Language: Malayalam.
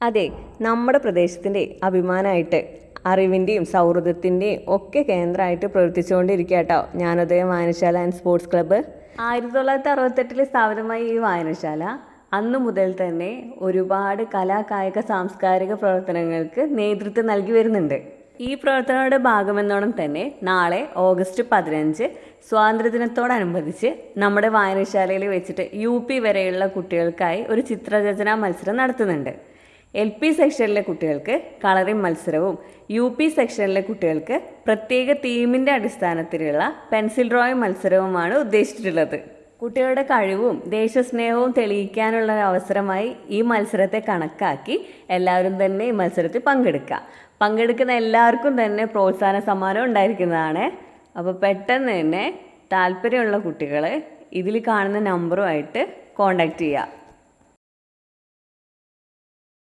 അതെ നമ്മുടെ പ്രദേശത്തിന്റെ അഭിമാനമായിട്ട് അറിവിന്റെയും സൗഹൃദത്തിന്റെയും ഒക്കെ കേന്ദ്രമായിട്ട് പ്രവർത്തിച്ചുകൊണ്ടിരിക്കുക കേട്ടോ ജ്ഞാനോദയം വായനശാല ആൻഡ് സ്പോർട്സ് ക്ലബ്ബ് ആയിരത്തി തൊള്ളായിരത്തി അറുപത്തെട്ടിൽ സ്ഥാപിതമായ ഈ വായനശാല അന്നു മുതൽ തന്നെ ഒരുപാട് കലാകായിക സാംസ്കാരിക പ്രവർത്തനങ്ങൾക്ക് നേതൃത്വം നൽകി വരുന്നുണ്ട്. ഈ പ്രവർത്തനങ്ങളുടെ ഭാഗമെന്നോണം തന്നെ നാളെ ഓഗസ്റ്റ് പതിനഞ്ച് സ്വാതന്ത്ര്യദിനത്തോടനുബന്ധിച്ച് നമ്മുടെ വായനശാലയിൽ വെച്ചിട്ട് യു പി വരെയുള്ള കുട്ടികൾക്കായി ഒരു ചിത്രരചനാ മത്സരം നടത്തുന്നുണ്ട്. എൽ പി സെക്ഷനിലെ കുട്ടികൾക്ക് കളറിംഗ് മത്സരവും യു പി സെക്ഷനിലെ കുട്ടികൾക്ക് പ്രത്യേക തീമിന്റെ അടിസ്ഥാനത്തിലുള്ള പെൻസിൽ ഡ്രോയിങ് മത്സരവുമാണ് ഉദ്ദേശിച്ചിട്ടുള്ളത്. കുട്ടികളുടെ കഴിവും ദേശസ്നേഹവും തെളിയിക്കാനുള്ള അവസരമായി ഈ മത്സരത്തെ കണക്കാക്കി എല്ലാവരും തന്നെ ഈ മത്സരത്തിൽ പങ്കെടുക്കുക. പങ്കെടുക്കുന്ന എല്ലാവർക്കും തന്നെ പ്രോത്സാഹന സമ്മാനം ഉണ്ടായിരിക്കുന്നതാണ്. അപ്പോൾ പെട്ടെന്ന് തന്നെ താല്പര്യമുള്ള കുട്ടികൾ ഇതിൽ കാണുന്ന നമ്പറുമായിട്ട് കോണ്ടാക്ട് ചെയ്യുക.